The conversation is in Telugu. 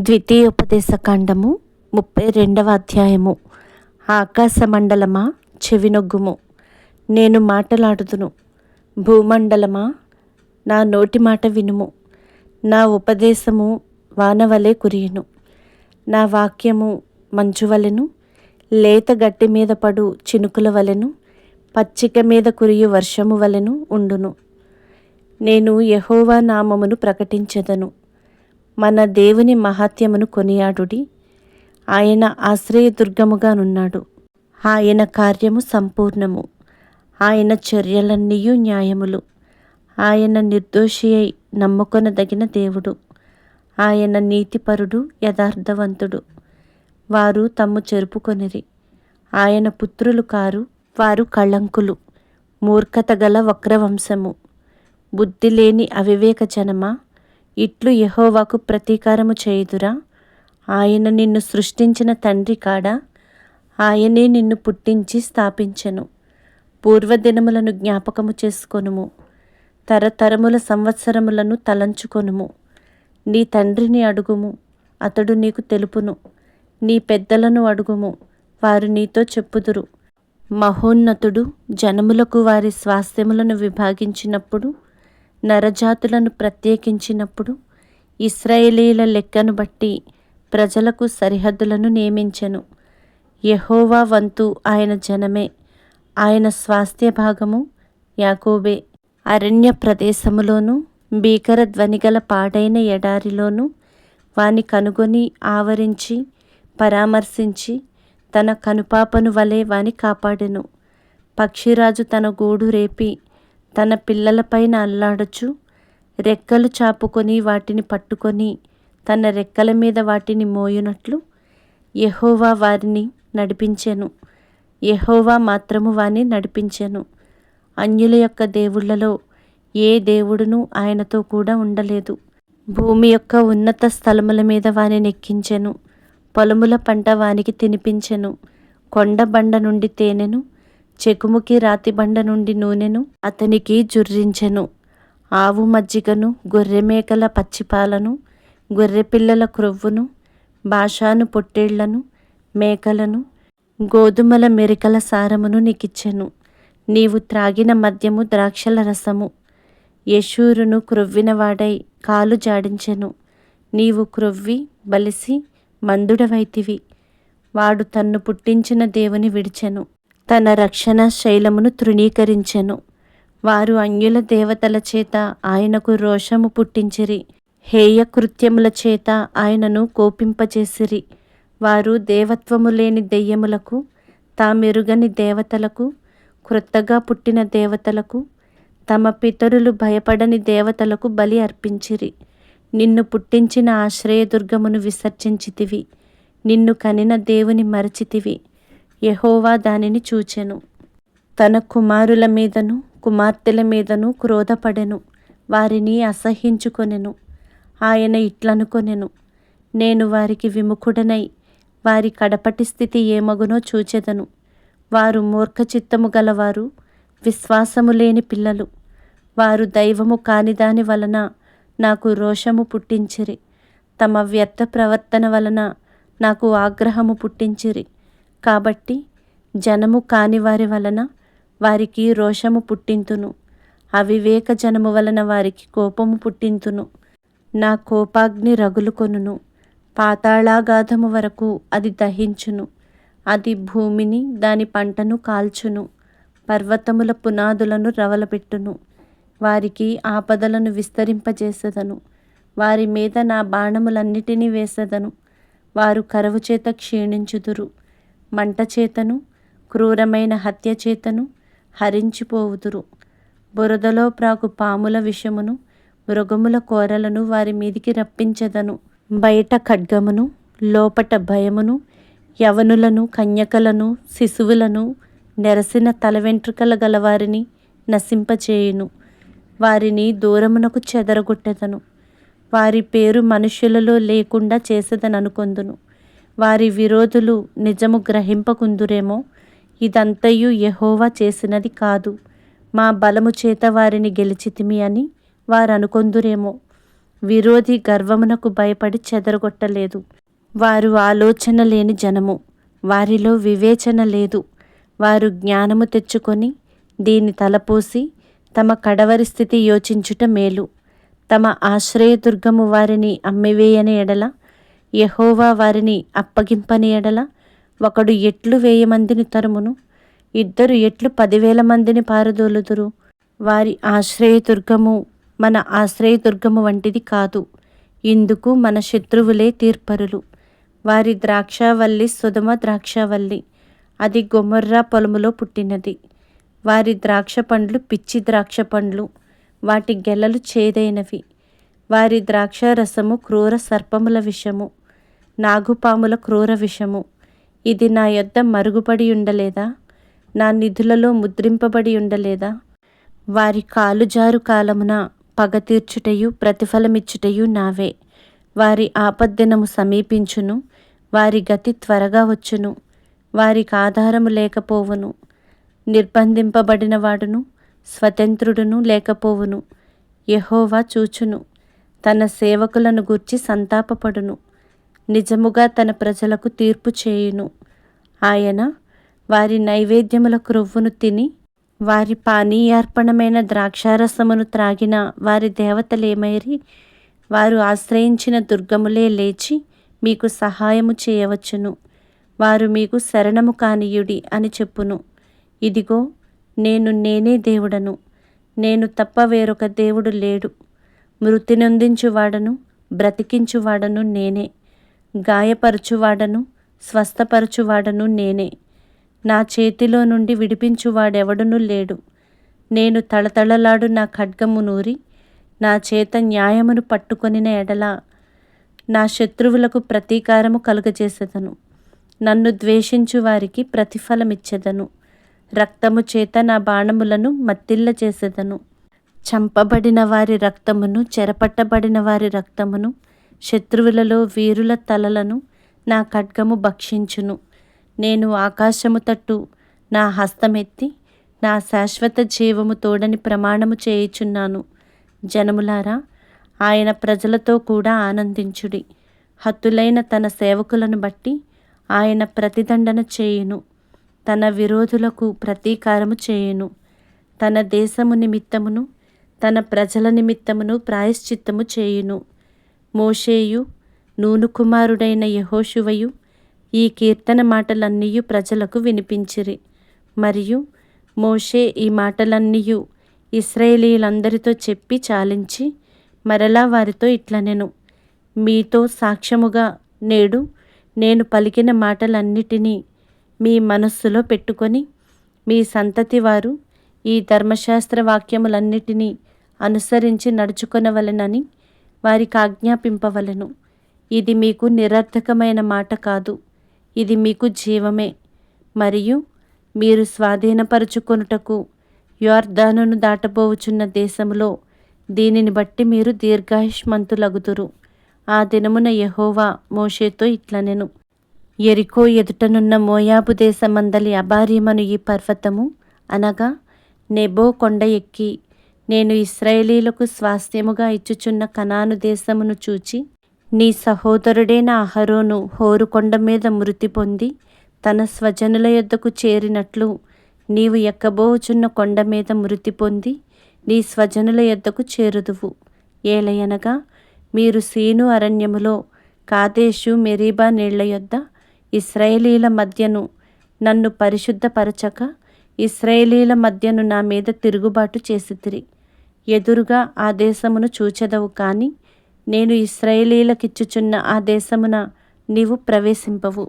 ద్వితీయోపదేశకాండము ముప్పై రెండవ అధ్యాయము. ఆకాశ మండలమా చెవినొగ్గుము. నేను మాటలాడుదును. భూమండలమా నా నోటి మాట వినుము. నా ఉపదేశము వానవలే కురియును. నా వాక్యము మంచు వలెను. లేత గట్టి మీద పడు చినుకుల వలెను. పచ్చిక మీద కురియు వర్షము వలెను ఉండును. నేను యహోవా నామమును ప్రకటించెదను. మన దేవుని మహాత్యమును కొనియాడుడి. ఆయన ఆశ్రయదుర్గముగానున్నాడు. ఆయన కార్యము సంపూర్ణము. ఆయన చర్యలన్నీయు న్యాయములు. ఆయన నిర్దోషి అయి నమ్ముకొనదగిన దేవుడు. ఆయన నీతిపరుడు యథార్థవంతుడు. వారు తమ్ము చెరుపుకొనిరి. ఆయన పుత్రులు కారు వారు కళంకులు. మూర్ఖత గల వక్రవంశము. బుద్ధి లేని అవివేక జనమా? ఇట్లు యహోవాకు ప్రతీకారము చేయుదురా. ఆయన నిన్ను సృష్టించిన తండ్రి కాడా? ఆయనే నిన్ను పుట్టించి స్థాపించెను. పూర్వదినములను జ్ఞాపకము చేసుకొనుము. తరతరముల సంవత్సరములను తలంచుకొనుము. నీ తండ్రిని అడుగుము. అతడు నీకు తెలుపును. నీ పెద్దలను అడుగుము. వారు నీతో చెప్పుదురు. మహోన్నతుడు జనములకు వారి స్వాస్థ్యములను విభాగించినప్పుడు నరజాతులను ప్రత్యేకించినప్పుడు ఇస్రాయేలీల లెక్కను బట్టి ప్రజలకు సరిహద్దులను నియమించెను. యహోవా వంతు ఆయన జనమే ఆయన స్వాస్థ్య భాగము యాకోబే. అరణ్య ప్రదేశములోను భీకర ధ్వనిగల పాడైన ఎడారిలోను వాని కనుగొని ఆవరించి పరామర్శించి తన కనుపాపను వలె వాని కాపాడెను. పక్షిరాజు తన గూడు రేపి తన పిల్లలపైన అల్లాడచ్చు. రెక్కలు చాపుకొని వాటిని పట్టుకొని తన రెక్కల మీద వాటిని మోయునట్లు యహోవా వారిని నడిపించెను. యహోవా మాత్రము వాని నడిపించెను. అన్యుల యొక్క దేవుళ్ళలో ఏ దేవుడును ఆయనతో కూడా ఉండలేదు. భూమి యొక్క ఉన్నత స్థలముల మీద వాని నెక్కించెను. పొలముల పంట వానికి తినిపించెను. కొండ బండ నుండి తేనెను. చెకుముకి రాతి బండ నుండి నూనెను అతనికి జుర్రించెను. ఆవు మజ్జిగను గొర్రెమేకల పచ్చిపాలను గొర్రెపిల్లల క్రొవ్వును బాషాను పొట్టేళ్ళను మేకలను గోధుమల మెరికల సారమును నీకిచ్చెను. నీవు త్రాగిన మద్యము ద్రాక్షల రసము. యశూరును క్రొవ్వినవాడై కాలు జాడించెను. నీవు క్రొవ్వి బలిసి మందుడవైతివి. వాడు తన్ను పుట్టించిన దేవుని విడిచెను. తన రక్షణ శైలమును తృణీకరించెను. వారు అన్యుల దేవతల చేత ఆయనకు రోషము పుట్టించిరి. హేయ కృత్యముల చేత ఆయనను కోపింపచేసిరి వారు దేవత్వము లేని దెయ్యములకు తామెరుగని దేవతలకు క్రొత్తగా పుట్టిన దేవతలకు తమ పితరులు భయపడని దేవతలకు బలి అర్పించిరి. నిన్ను పుట్టించిన ఆశ్రయదుర్గమును విసర్జించితివి. నిన్ను కనిన దేవుని మరచితివి. యహోవా దానిని చూచెను. తన కుమారుల మీదను కుమార్తెల మీదను క్రోధపడెను. వారిని అసహించుకొనెను ఆయన ఇట్లనుకొనెను. నేను వారికి విముఖుడనై వారి కడపటి స్థితి ఏమగునో చూచెదను. వారు మూర్ఖచిత్తము గలవారు విశ్వాసము లేని పిల్లలు. వారు దైవము కానిదాని వలన నాకు రోషము పుట్టించిరి. తమ వ్యర్థ ప్రవర్తన వలన నాకు ఆగ్రహము పుట్టించిరి. కాబట్టి జనము కాని వారి వలన వారికి రోషము పుట్టింతును. అవివేక జనము వలన వారికి కోపము పుట్టింతును. నా కోపాగ్ని రగులుకొనును పాతాళాగాధము వరకు అది దహించును. అది భూమిని దాని పంటను కాల్చును. పర్వతముల పునాదులను రవలపెట్టును వారికి ఆపదలను విస్తరింపజేసదను. వారి మీద నా బాణములన్నిటినీ వేసదను. వారు కరువు చేత క్షీణించుదురు. మంట చేతను క్రూరమైన హత్య చేతను హరించిపోవుదురు. బురదలో ప్రాకు పాముల విషమును మృగముల కోరలను వారి మీదికి రప్పించదను. బయట ఖడ్గమును లోపట భయమును యవనులను కన్యకలను శిశువులను నెరసిన తల వెంట్రుకల గలవారిని నశింపచేయును. వారిని దూరమునకు చెదరగొట్టెదను. వారి పేరు మనుషులలో లేకుండా చేసేదననుకొందును. వారి విరోధులు నిజము గ్రహింపకుందురేమో? ఇదంతయు యహోవా చేసినది కాదు. మా బలము చేత వారిని గెలిచితిమి అని వారు అనుకొందురేమో విరోధి గర్వమునకు భయపడి చెదరగొట్టలేదు. వారు ఆలోచన లేని జనము. వారిలో వివేచన లేదు. వారు జ్ఞానము తెచ్చుకొని దీన్ని తలపోసి తమ కడవరి స్థితి యోచించుట మేలు. తమ ఆశ్రయదుర్గము వారిని అమ్మివేయని ఎడల యహోవా వారిని అప్పగింపని ఎడల ఒకడు ఎట్లు వేయి మందిని తరుమును? ఇద్దరు ఎట్లు పదివేల మందిని పారదోలుదురు? వారి ఆశ్రయదుర్గము మన ఆశ్రయదుర్గము వంటిది కాదు. ఇందుకు మన శత్రువులే తీర్పరులు. వారి ద్రాక్షావల్లి సుధమ ద్రాక్షావల్లి. అది గొమర్రా పొలములో పుట్టినది. వారి ద్రాక్ష పండ్లు పిచ్చి ద్రాక్ష పండ్లు వాటి గెలలు చేదైనవి. వారి ద్రాక్ష రసము క్రూర సర్పముల విషము. నాగుపాముల క్రూర విషము. ఇది నా యొద్ద మరుగుపడి ఉండలేదా? నా నిధులలో ముద్రింపబడి ఉండలేదా? వారి కాలుజారు కాలమున పగ తీర్చుటయు ప్రతిఫలమిచ్చుటయు నావే. వారి ఆపద్దినము సమీపించును వారి గతి త్వరగా వచ్చును వారికి ఆధారము లేకపోవును. నిర్బంధింపబడిన వాడును స్వతంత్రుడును లేకపోవును. యహోవా చూచును తన సేవకులను గూర్చి సంతాపపడును. నిజముగా తన ప్రజలకు తీర్పు చేయును. ఆయన వారి నైవేద్యముల క్రొవ్వును తిని వారి పానీయార్పణమైన ద్రాక్షారసమును త్రాగిన వారి దేవతలేమైరి వారు ఆశ్రయించిన దుర్గములే లేచి మీకు సహాయము చేయవచ్చును. వారు మీకు శరణము కానియుడి అని చెప్పును. ఇదిగో నేను నేనే దేవుడను. నేను తప్ప వేరొక దేవుడు లేడు. మృతి నొందించువాడను బ్రతికించువాడను నేనే. గాయపరచువాడను స్వస్థపరచువాడను నేనే. నా చేతిలో నుండి విడిపించువాడెవడునూ లేడు. నేను తళతళలాడు నా ఖడ్గము నూరి నా చేత న్యాయమును పట్టుకొనిన ఎడల నా శత్రువులకు ప్రతీకారము కలుగజేసేదను. నన్ను ద్వేషించు వారికి ప్రతిఫలమిచ్చెదను. రక్తము చేత నా బాణములను మత్తిల్ల చేసేదను చంపబడిన వారి రక్తమును చెరపట్టబడిన వారి రక్తమును శత్రువులలో వీరుల తలలను నా ఖడ్గము భక్షించును. నేను ఆకాశము తట్టు నా హస్తమెత్తి నా శాశ్వత జీవము తోడని ప్రమాణము చేయుచున్నాను. జనములారా ఆయన ప్రజలతో కూడా ఆనందించుడి. హత్తులైన తన సేవకులను బట్టి ఆయన ప్రతిదండన చేయును. తన విరోధులకు ప్రతీకారము చేయును. తన దేశము నిమిత్తమును తన ప్రజల నిమిత్తమును ప్రాయశ్చిత్తము చేయును. మోషేయు నూను కుమారుడైన యహోశువయు ఈ కీర్తన మాటలన్నీ ప్రజలకు వినిపించిరి. మరియు మోషే ఈ మాటలన్నీ ఇస్రాయేలీలందరితో చెప్పి చాలించి మరలా వారితో ఇట్లనెను మీతో సాక్ష్యముగా నేడు నేను పలికిన మాటలన్నిటినీ మీ మనస్సులో పెట్టుకొని మీ సంతతి వారు ఈ ధర్మశాస్త్ర వాక్యములన్నిటినీ అనుసరించి నడుచుకొనవలెనని వారికి ఆజ్ఞాపింపవలను. ఇది మీకు నిరర్థకమైన మాట కాదు. ఇది మీకు జీవమే. మరియు మీరు స్వాధీనపరుచుకొనుటకు యోర్ధానును దాటబోవుచున్న దేశములో దీనిని బట్టి మీరు దీర్ఘాయుష్మంతులగుదురు. ఆ దినమున యహోవా మోషేతో ఇట్లనెను. ఎరికో ఎదుటనున్న మోయాబు దేశమందలి అబారీమను ఈ పర్వతము అనగా నెబో కొండ ఎక్కి నేను ఇస్రాయేలీలకు స్వాస్థ్యముగా ఇచ్చుచున్న కనాను దేశమును చూచి నీ సహోదరుడైన అహరోను హోరుకొండ మీద మృతి పొంది తన స్వజనుల యొద్దకు చేరినట్లు నీవు ఎక్కబోచున్న కొండ మీద మృతి పొంది నీ స్వజనుల యొద్దకు చేరుదువు. ఏలయనగా మీరు సీను అరణ్యములో కాదేశు మెరీబా నీళ్ళ యొద్ద ఇస్రాయేలీల మధ్యను నన్ను పరిశుద్ధపరచక ఇస్రాయేలీల మధ్యను నా మీద తిరుగుబాటు చేసితిరి. ఎదురుగా ఆ దేశమును చూచెదవు కానీ నేను ఇస్రాయేలీలకిచ్చుచున్న ఆ దేశమున నీవు ప్రవేశింపవు.